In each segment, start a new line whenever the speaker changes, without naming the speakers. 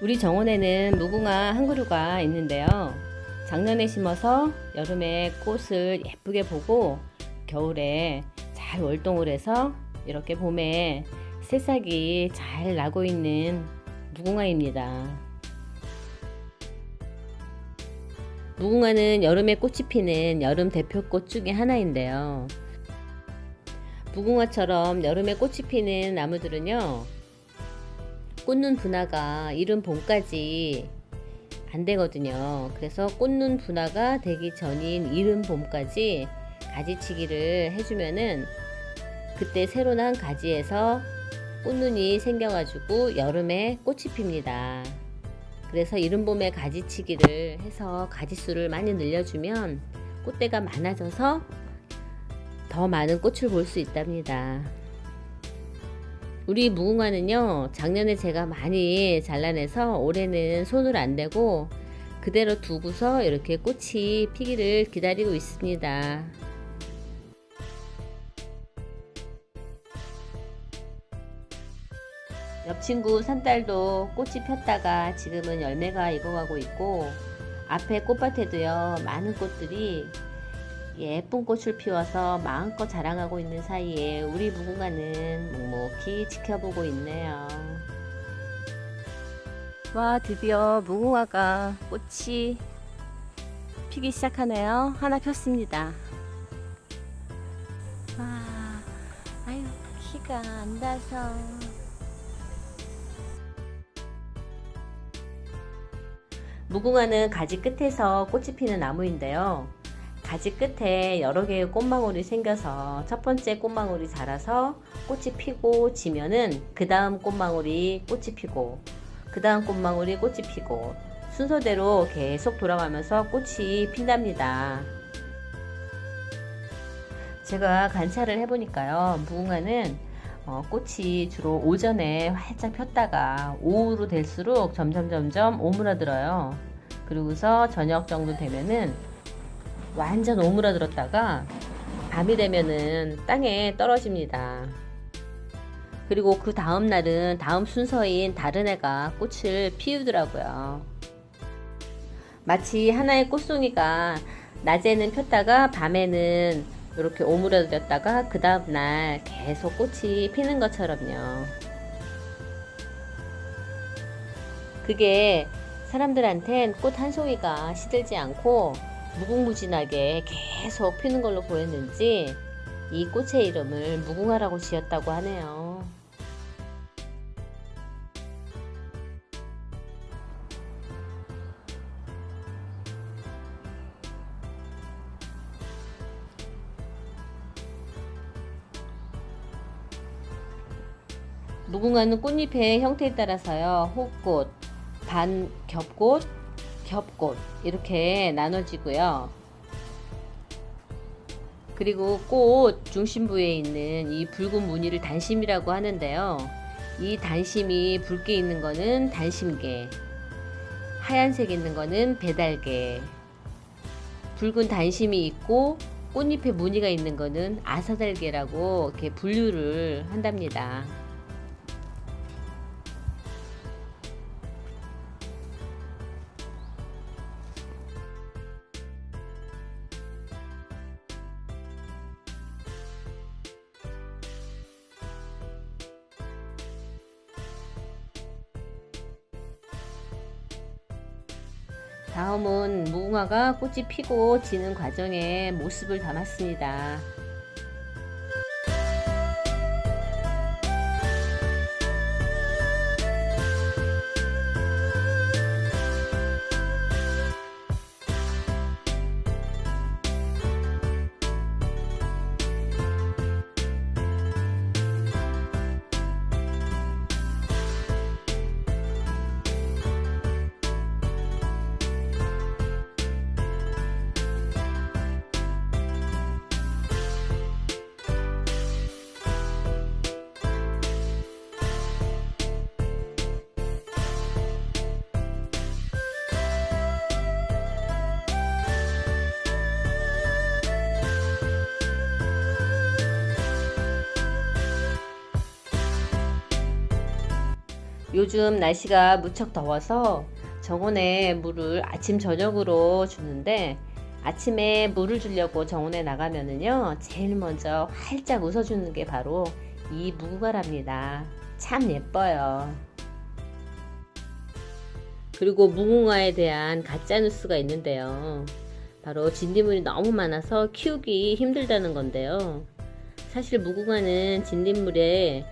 우리 정원에는 무궁화 한 그루가 있는데요. 작년에 심어서 여름에 꽃을 예쁘게 보고 겨울에 잘 월동을 해서 이렇게 봄에 새싹이 잘 나고 있는 무궁화입니다. 무궁화는 여름에 꽃이 피는 여름 대표꽃 중에 하나인데요. 무궁화처럼 여름에 꽃이 피는 나무들은요, 꽃눈 분화가 이른 봄까지 안 되거든요. 그래서 꽃눈 분화가 되기 전인 이른 봄까지 가지치기를 해주면은 그때 새로 난 가지에서 꽃눈이 생겨가지고 여름에 꽃이 핍니다. 그래서 이른 봄에 가지치기를 해서 가지수를 많이 늘려주면 꽃대가 많아져서 더 많은 꽃을 볼 수 있답니다. 우리 무궁화는요, 작년에 제가 많이 잘라내서 올해는 손을 안 대고 그대로 두고서 이렇게 꽃이 피기를 기다리고 있습니다. 옆 친구 산딸도 꽃이 폈다가 지금은 열매가 익어가고 있고 앞에 꽃밭에도요 많은 꽃들이 예쁜 꽃을 피워서 마음껏 자랑하고 있는 사이에 우리 무궁화는 묵묵히 지켜보고 있네요. 와 드디어 무궁화가 꽃이 피기 시작하네요. 하나 폈습니다. 와 아유 키가 안 닿아서 무궁화는 가지 끝에서 꽃이 피는 나무인데요. 가지 끝에 여러 개의 꽃망울이 생겨서 첫 번째 꽃망울이 자라서 꽃이 피고 지면은 그 다음 꽃망울이 꽃이 피고 그 다음 꽃망울이 꽃이 피고 순서대로 계속 돌아가면서 꽃이 핀답니다. 제가 관찰을 해보니까요. 무궁화는 어, 꽃이 주로 오전에 활짝 폈다가 오후로 될수록 점점 점점 오므라들어요. 그리고서 저녁 정도 되면은 완전 오므라들었다가 밤이 되면은 땅에 떨어집니다. 그리고 그 다음 날은 다음 순서인 다른 애가 꽃을 피우더라고요. 마치 하나의 꽃송이가 낮에는 폈다가 밤에는 이렇게 오므라들었다가 그 다음 날 계속 꽃이 피는 것처럼요. 그게 사람들한텐 꽃 한 송이가 시들지 않고 무궁무진하게 계속 피는 걸로 보였는지 이 꽃의 이름을 무궁화라고 지었다고 하네요. 무궁화는 꽃잎의 형태에 따라서요. 호꽃, 반겹꽃, 겹꽃 이렇게 나눠지고요. 그리고 꽃 중심부에 있는 이 붉은 무늬를 단심이라고 하는데요. 이 단심이 붉게 있는 거는 단심계, 하얀색 있는 거는 배달계, 붉은 단심이 있고 꽃잎에 무늬가 있는 거는 아사달계라고 이렇게 분류를 한답니다. 다음은 무궁화가 꽃이 피고 지는 과정의 모습을 담았습니다. 요즘 날씨가 무척 더워서 정원에 물을 아침 저녁으로 주는데 아침에 물을 주려고 정원에 나가면은요 제일 먼저 활짝 웃어주는 게 바로 이 무궁화랍니다. 참 예뻐요. 그리고 무궁화에 대한 가짜 뉴스가 있는데요. 바로 진딧물이 너무 많아서 키우기 힘들다는 건데요. 사실 무궁화는 진딧물에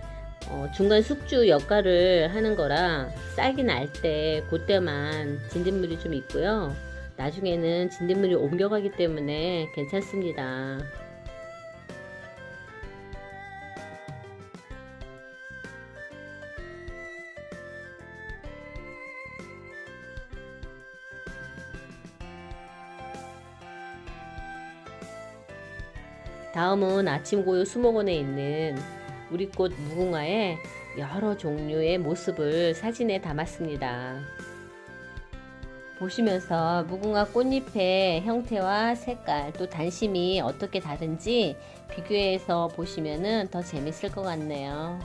어, 중간 숙주 역할을 하는 거라 싹이 날 때 그때만 진딧물이 좀 있고요. 나중에는 진딧물이 옮겨가기 때문에 괜찮습니다. 다음은 아침고요 수목원에 있는 우리꽃 무궁화의 여러 종류의 모습을 사진에 담았습니다. 보시면서 무궁화 꽃잎의 형태와 색깔 또 단심이 어떻게 다른지 비교해서 보시면 더 재밌을 것 같네요.